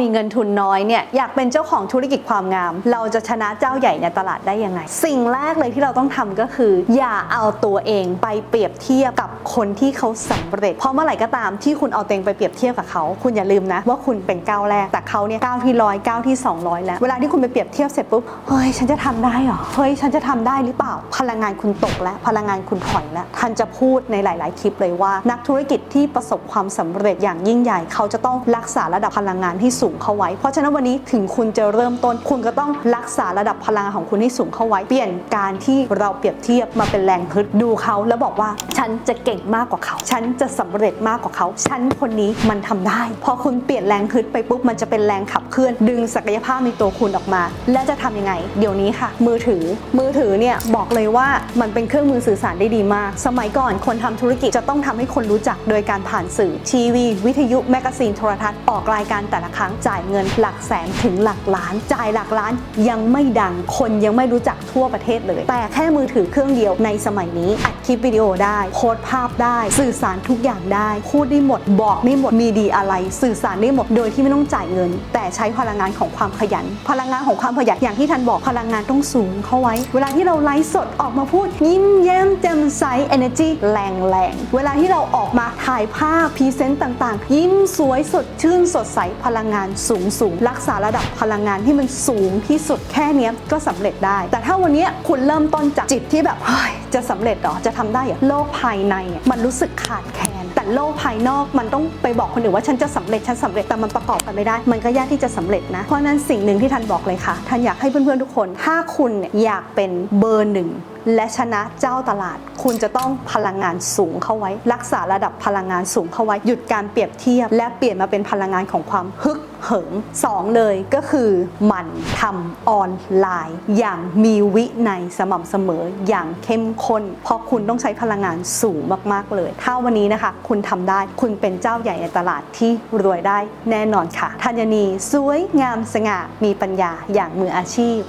มีเงินทุนน้อยเนี่ยอยากเป็นเจ้าของธุรกิจความงาม เราจะชนะเจ้าใหญ่ในตลาดได้ยังไง สิ่งแรกเลยที่เราต้องทำก็คือ อย่าเอาตัวเองไปเปรียบเทียบกับคนที่เขาสำเร็จ เพราะเมื่อไหร่ก็ตามที่คุณเอาตัวเองไปเปรียบเทียบกับเขา คุณอย่าลืมนะ ว่าคุณเป็นก้าวแรกแต่เขาเนี่ยก้าวที่ร้อยก้าวที่ 200 แล้ว เวลาที่คุณไปเปรียบเทียบเสร็จปุ๊บเฮ้ยฉันจะทำได้หรอเฮ้ยฉันจะทำได้หรือเปล่า พลังงานคุณตกแล้วพลังงานคุณถอยแล้วท่านจะพูดในหลาย ๆ คลิปเลยว่า นักธุรกิจที่ประสบความสำเร็จอย่างยิ่งใหญ่ เขาจะต้องรักษาระดับพลังงานที่สูงเข้าไว้ เพราะฉะนั้นวันนี้ถึงคุณจะเริ่มต้น คุณก็ต้องรักษาระดับพลังของคุณให้สูงเข้าไว้ เปลี่ยนการที่เราเปรียบเทียบมาเป็นแรงฮึดดูเขาแล้วบอกว่าฉันจะเก่งมากกว่าเขา ฉันจะสำเร็จมากกว่าเขาฉันคนนี้มันทำได้ พอคุณเปลี่ยนแรงฮึดไปปุ๊บมันจะเป็นแรงขับเคลื่อน ดึงศักยภาพในตัวคุณออกมา แล้วจะทำยังไง เดี๋ยวนี้ค่ะ มือถือมือถือเนี่ยบอกเลยว่ามันเป็นเครื่องมือสื่อสารได้ดีมาก สมัยก่อนคนทำธุรกิจจะต้องทำให้คนรู้จักโดยการผ่านสื่อทีวี วิทยุแมกกาซีนโทรทัศน์ออกรายการแต่ละครั้งจ่ายเงินหลักแสนถึงหลักล้าน จ่ายหลักล้านยังไม่ดัง คนยังไม่รู้จักทั่วประเทศเลย แต่แค่มือถือเครื่องเดียวในสมัยนี้ อัดคลิปวิดีโอได้โพสต์ภาพได้ สื่อสารทุกอย่างได้ พูดได้หมดบอกได้หมดมีดีอะไร สื่อสารได้หมดโดยที่ไม่ต้องจ่ายเงิน แต่ใช้พลังงานของความขยัน พลังงานของความขยันอย่างที่ท่านบอกพลังงานต้องสูงเข้าไว้ เวลาที่เราไลฟ์สดออกมาพูด ยิ้มแย้มแจ่มใส energy แรงแรงเวลาที่เราออกมาถ่ายภาพพรีเซนต์ต่าง ๆ ยิ้มสวยสดชื่นสดใสพลังงานสูงสูงรักษาระดับพลังงานที่มันสูงที่สุดแค่เนี้ยก็สำเร็จได้ แต่ถ้าวันนี้คุณเริ่มต้นจากจิตที่แบบเฮ้ย จะสำเร็จเหรอจะทำได้เหรอโลกภายในมันรู้สึกขาดแคลนแต่โลกภายนอกมันต้องไปบอกคนอื่นว่าฉันจะสำเร็จฉันสำเร็จแต่มันประกอบกันไม่ได้ มันก็ยากที่จะสำเร็จนะเพราะนั้นสิ่งหนึ่งที่ท่านบอกเลยค่ะท่านอยากให้เพื่อนๆทุกคน ถ้าคุณอยากเป็นเบอร์หนึ่งและชนะเจ้าตลาด คุณจะต้องพลังงานสูงเข้าไว้ รักษาระดับพลังงานสูงเข้าไว้หยุดการเปรียบเทียบ และเปลี่ยนมาเป็นพลังงานของความฮึก เหิมสองเลยก็คือหมันทำออนไลน์ อย่างมีวินัยสม่ำเสมออย่างเข้มข้น เพราะคุณต้องใช้พลังงานสูงมากๆเลย ถ้าวันนี้นะคะ คุณทำได้คุณเป็นเจ้าใหญ่ในตลาดที่รวยได้แน่นอนค่ะธัญนีสวยงามสง่ามีปัญญาอย่างมืออาชีพ